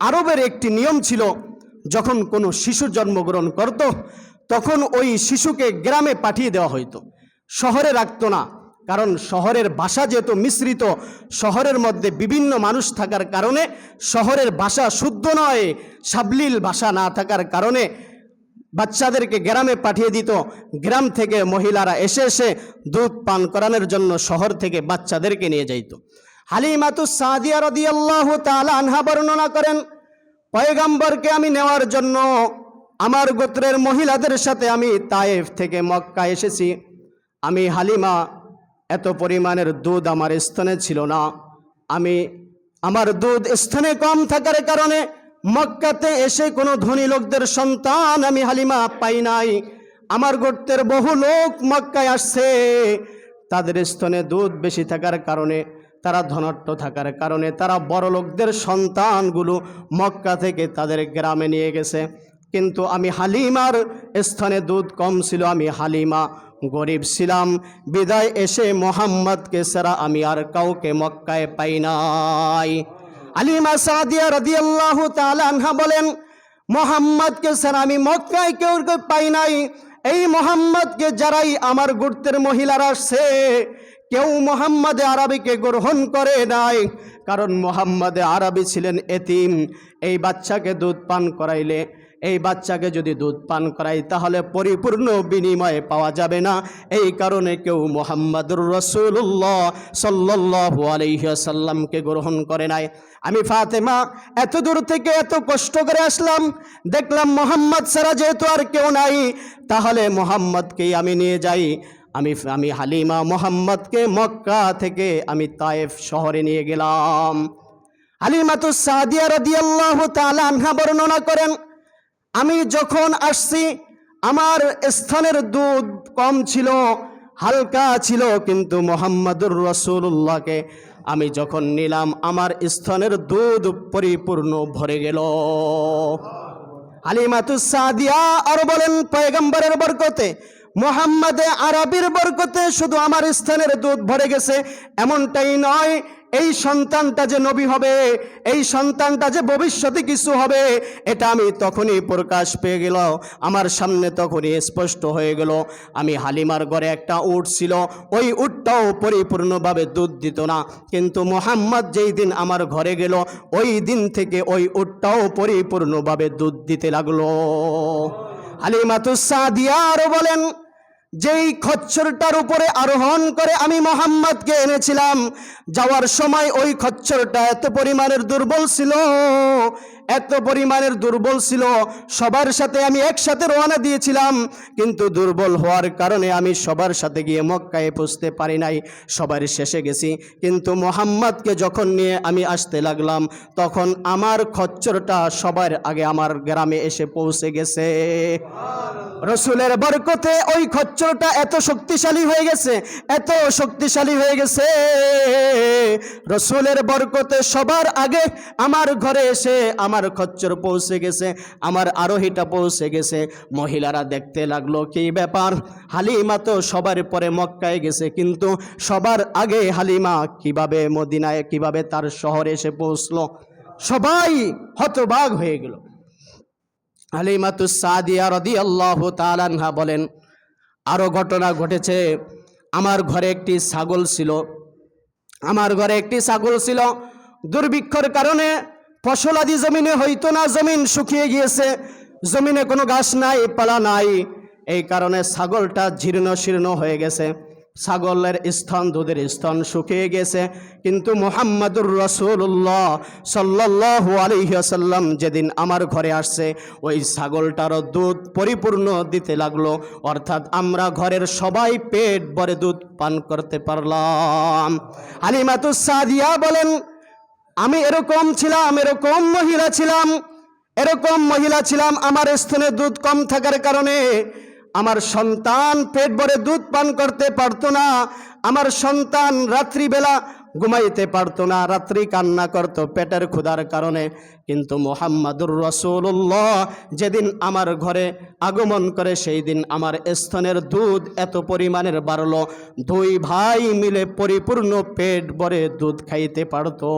আরবের একটি নিয়ম ছিল, যখন কোনো শিশু জন্মগ্রহণ করত, তখন ওই শিশুকে গ্রামে পাঠিয়ে দেওয়া হতো শহরে রাখতো না, কারণ শহরের ভাষা যেহেতু মিশ্রিত, শহরের মধ্যে বিভিন্ন মানুষ থাকার কারণে শহরের ভাষা শুদ্ধ নয়, সাবলীল ভাষা না থাকার কারণে বাচ্চাদেরকে গ্রামে পাঠিয়ে দিত। গ্রাম থেকে মহিলারা এসে এসে দুধ পান করানোর জন্য শহর থেকে বাচ্চাদেরকে নিয়ে যাইত। হালিমাতু সাদিয়া রদিয়াল্লাহু তাআলা আনহা বর্ণনা করেন, পয়গাম্বরকে আমি নেওয়ার জন্য আমার গোত্রের মহিলাদের সাথে আমি তায়েফ থেকে মক্কা এসেছি। আমি হালিমা, এত পরিমাণের দুধ আমার স্তনে ছিল না। আমি, আমার দুধ স্থানে কম থাকার কারণে মক্কাতে এসে কোনো ধনী লোকদের সন্তান আমি হালিমা পাই নাই। আমার গোত্রের বহু লোক মক্কায় আসছে। তাদের স্তনে দুধ বেশি থাকার কারণে তারা ধনাট্য থাকার কারণে তারা বড় লোকদের সন্তানগুলো মক্কা থেকে তাদের গ্রামে নিয়ে গেছে। কিন্তু আমি হালিমার স্থানে দুধ কম ছিল, আমি হালিমা গরিব ছিলাম। বিদায় এসে মোহাম্মদকে ছাড়া আমি আর কাউকে মক্কায় পাই নাই। আলিমা সাদিয়া রাদিয়াল্লাহু তাআলা আনহা বলেন, মোহাম্মদকে ছাড়া আমি মক্কায় কেউ পাই নাই। এই মোহাম্মদকে যারাই আমার গুর্তের মহিলারা আসছে কেউ মোহাম্মদে আরবিকে গ্রহণ করে নাই। কারণ মোহাম্মদে আরবি ছিলেন এতিম। এই বাচ্চাকে দুধ পান করাইলে, এই বাচ্চাকে যদি দুধ পান করাই, তাহলে পরিপূর্ণ বিনিময়ে পাওয়া যাবে না। এই কারণে কেউ মোহাম্মদুর রসুল্লাহ সাল্লাহু আলহিহাসাল্লামকে গ্রহণ করে নাই। আমি ফাতেমা, এত দূর থেকে এত কষ্ট করে আসলাম, দেখলাম মোহাম্মদ সারা যেহেতু আর কেউ নাই, তাহলে মোহাম্মদকেই আমি নিয়ে যাই। আমি আমি হালিমা মোহাম্মদকে মক্কা থেকে আমি তায়েফ শহরে নিয়ে গেলাম। হালিমাতু সাদিয়া রাদিয়াল্লাহু তাআলা আনহা বর্ণনা করেন, আমি যখন আসছি, আমার স্থানের দুধ কম ছিল, হালকা ছিল, কিন্তু মোহাম্মদুর রসুল্লাহকে আমি যখন নিলাম, আমার স্থানের দুধ পরিপূর্ণ ভরে গেল। হালিমাতু সাদিয়া আর বলেন, পয়গম্বরের বরকতে মোহাম্মদে আরবির বরকতে শুধু আমার স্থানের দুধ ভরে গেছে, এমনটাই নয়, এই সন্তানটা যে নবী হবে, এই সন্তানটা যে ভবিষ্যতে কিছু হবে, এটা আমি তখনই প্রকাশ পেয়ে গেল, আমার সামনে তখনই স্পষ্ট হয়ে গেল। আমি হালিমার ঘরে একটা উট ছিল, ওই উটটাও পরিপূর্ণভাবে দুধ দিত না, কিন্তু মোহাম্মদ যেই দিন আমার ঘরে গেল, ওই দিন থেকে ওই উটটাও পরিপূর্ণভাবে দুধ দিতে লাগল। হালিমাতুসাদিয়া আরও বলেন যেই খচ্চরটার উপরে আরোহণ করে আমি মোহাম্মদকে এনেছিলাম, যাওয়ার সময় ওই খচ্চরটা এত পরিমাণের দুর্বল ছিল, এত পরিমাণের দুর্বল ছিল, সবার সাথে আমি একসাথে রওনা দিয়েছিলাম, কিন্তু দুর্বল হওয়ার কারণে আমি সবার সাথে গিয়ে মক্কায় পৌঁছতে পারি নাই, সবার শেষে গেছি। কিন্তু মোহাম্মদকে যখন নিয়ে আমি আসতে লাগলাম, তখন আমার খচ্চরটা সবার আগে আমার গ্রামে এসে পৌঁছে গেছে। রসুলের বরকতে ওই খচ্চরটা এত শক্তিশালী হয়ে গেছে, এত শক্তিশালী হয়ে গেছে। রসুলের বরকতে সবার আগে আমার ঘরে এসে আমার খচ্চর পৌঁছে গেছে, আমার আরোহীটা পৌঁছে গেছে। মহিলারা দেখতে লাগল, কি ব্যাপার? হালিমা তো সবার পরে মক্কায় গেছে, কিন্তু সবার আগে হালিমা কীভাবে মদিনায়, কীভাবে তার শহরে এসে পৌঁছলো? সবাই হতবাগ হয়ে গেল। হালিমাতু সাদিয়া রদি আল্লাহ তালানহা বলেন আরও ঘটনা ঘটেছে। আমার ঘরে একটি ছাগল ছিল। আমার ঘরে একটি ছাগল ছিল। দুর্ভিক্ষর কারণে ফসল আদি জমিনে হইতো না, জমিন শুকিয়ে গিয়েছে। জমিনে কোনো ঘাস নাই, পালা নাই। এই কারণে ছাগলটা জীর্ণ শীর্ণ হয়ে গেছে। ছাগলের স্তন দুধের স্তন শুকিয়ে গেছে। কিন্তু মোহাম্মদুর রসুল্লাহ সাল্লাহ আলহিহাসাল্লাম যেদিন আমার ঘরে আসছে, ওই ছাগলটারও দুধ পরিপূর্ণ দিতে লাগল। অর্থাৎ আমরা ঘরের সবাই পেট ভরে দুধ পান করতে পারলাম। আলিমাতুস সাদিয়া বলেন, আমি এরকম ছিলাম, এরকম মহিলা ছিলাম, এরকম মহিলা ছিলাম, আমার স্থানে দুধ কম থাকার কারণে আমার সন্তান পেট ভরে দুধ পান করতে পারতো না। আমার সন্তান রাত্রিবেলা ঘুমাইতে পারতো না। রাত্রি কান্না করতো পেটের ক্ষুধার কারণে। কিন্তু মোহাম্মদুর রসুল্লাহ যেদিন আমার ঘরে আগমন করে, সেই দিন আমার স্তনের দুধ এত পরিমাণের বাড়লো। দুই ভাই মিলে পরিপূর্ণ পেট ভরে দুধ খাইতে পারতো।